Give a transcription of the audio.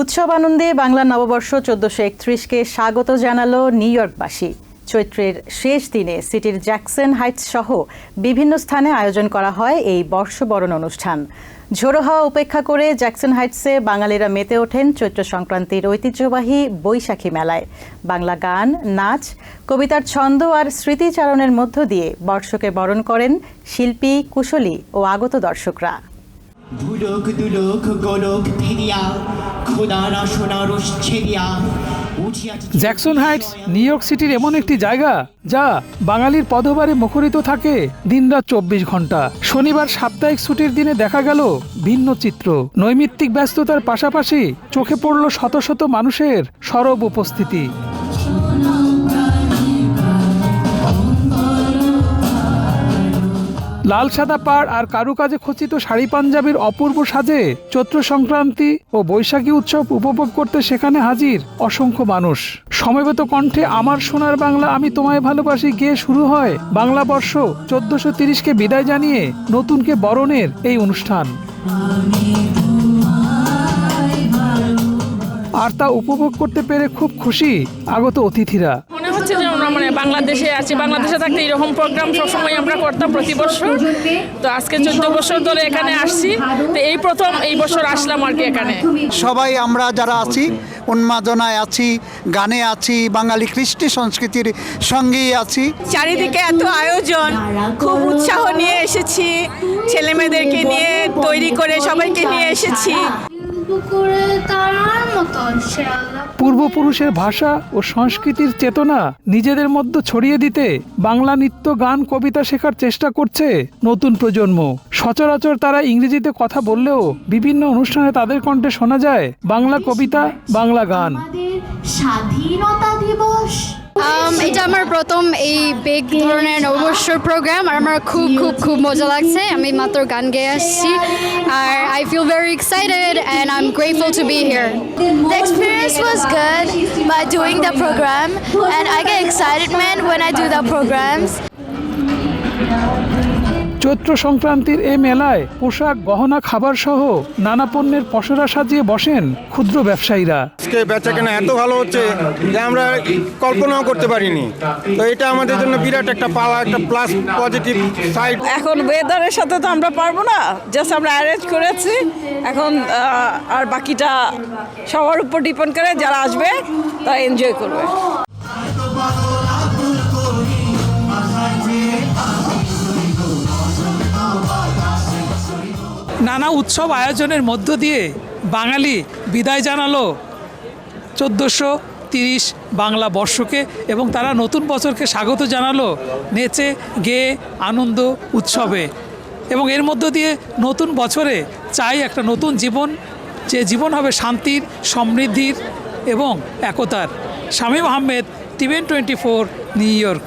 উৎসব আনন্দে বাংলা নববর্ষ চোদ্দশো একত্রিশকে স্বাগত জানালো নিউ ইয়র্কবাসী। চৈত্রের শেষ দিনে সিটির জ্যাকসন হাইটস সহ বিভিন্ন স্থানে আয়োজন করা হয় এই বর্ষবরণ অনুষ্ঠান। ঝোড়ো হাওয়া উপেক্ষা করে জ্যাকসন হাইটসে বাঙালিরা মেতে ওঠেন চৈত্র সংক্রান্তির ঐতিহ্যবাহী বৈশাখী মেলায়। বাংলা গান, নাচ, কবিতার ছন্দ আর স্মৃতিচারণের মধ্য দিয়ে বর্ষকে বরণ করেন শিল্পী, কুশলী ও আগত দর্শকরা। ভুলক দুলক গোলক ফেরিয়া খোদার সোনার ছেড়িয়া জ্যাকসন হাইটস নিউ ইয়র্ক সিটির এমন একটি জায়গা যা বাঙালির পদবারে মুখরিত থাকে দিনরাত চব্বিশ ঘণ্টা। শনিবার সাপ্তাহিক ছুটির দিনে দেখা গেল ভিন্ন চিত্র। নৈমিত্তিক ব্যস্ততার পাশাপাশি চোখে পড়ল শত শত মানুষের সরব উপস্থিতি। লাল সাদা পাড় আর কারুকাজে খচিত শাড়ি পাঞ্জাবির অপূর্ব সাজে চৈত্র সংক্রান্তি ও বৈশাখী উৎসব উপভোগ করতে সেখানে হাজির অসংখ্য মানুষ। সমবেত কণ্ঠে আমার সোনার বাংলা আমি তোমায় ভালোবাসি গিয়ে শুরু হয় বাংলা বর্ষ চোদ্দশো তিরিশকে বিদায় জানিয়ে নতুনকে বরণের এই অনুষ্ঠান। আর তা উপভোগ করতে পেরে খুব খুশি আগত অতিথিরা। আমরা মানে বাংলাদেশে আছি। বাংলাদেশে থাকতে এরকম প্রোগ্রাম সবসময় আমরা করতাম প্রতি বছর। তো আজকে চোদ্দ বছর ধরে এখানে আসছি। তো এই প্রথম এই বছর আসলাম আর কি এখানে। সবাই আমরা যারা আছি উন্মাদনায় আছি গানে আছি বাঙালি কৃষ্টি সংস্কৃতির সঙ্গেই আছি। চারিদিকে এত আয়োজন খুব উৎসাহ নিয়ে এসেছি। ছেলে মেয়েদেরকে নিয়ে তৈরি করে সবাইকে নিয়ে এসেছি। পুকুরে তারার মতো পূর্বপুরুষের ভাষা ও সংস্কৃতির চেতনা নিজেদের মধ্যে ছড়িয়ে দিতে বাংলা নৃত্য গান কবিতা শেখার চেষ্টা করছে নতুন প্রজন্ম। সচরাচর তারা ইংরেজিতে কথা বললেও বিভিন্ন অনুষ্ঠানে তাদের কণ্ঠে শোনা যায় বাংলা কবিতা বাংলা গান। স্বাধীনতা দিবস। এটা আমার প্রথম এই বিগ ধরনের নববর্ষর প্রোগ্রাম আর আমার খুব খুব খুব মজা লাগছে আমি মাত্র গান গেয়ে আসছি আর I feel very excited and I am grateful to be here The experience was good by doing the program and I get excitement when I do the programs. চৈত্র সংক্রান্তির এই মেলায় পোশাক গহনা খাবার সহ নানা পণ্যের পসরা সাজিয়ে বসেন ক্ষুদ্র ব্যবসায়ীরা। আজকে বেচা কেনা এত ভালো হচ্ছে যে আমরা কল্পনাও করতে পারিনি। তো এটা আমাদের জন্য বিরাট একটা পালা একটা প্লাস পজিটিভ সাইড এখন ওয়েদারের সাথে তো আমরা পারব না জাস্ট আমরা অ্যারেঞ্জ করেছি। এখন আর বাকিটা সবার উপর ডিপেন্ড করে যারা আসবে তারা এনজয় করবে। নানা উৎসব আয়োজনের মধ্য দিয়ে বাঙালি বিদায় জানালো চোদ্দোশো তিরিশ বাংলা বর্ষকে এবং তারা নতুন বছরকে স্বাগত জানালো নেচে গেয়ে আনন্দ উৎসবে। এবং এর মধ্য দিয়ে নতুন বছরে চাই একটা নতুন জীবন, যে জীবন হবে শান্তির, সমৃদ্ধির এবং একতার। Shamim Ahmed TVN twenty four, New York.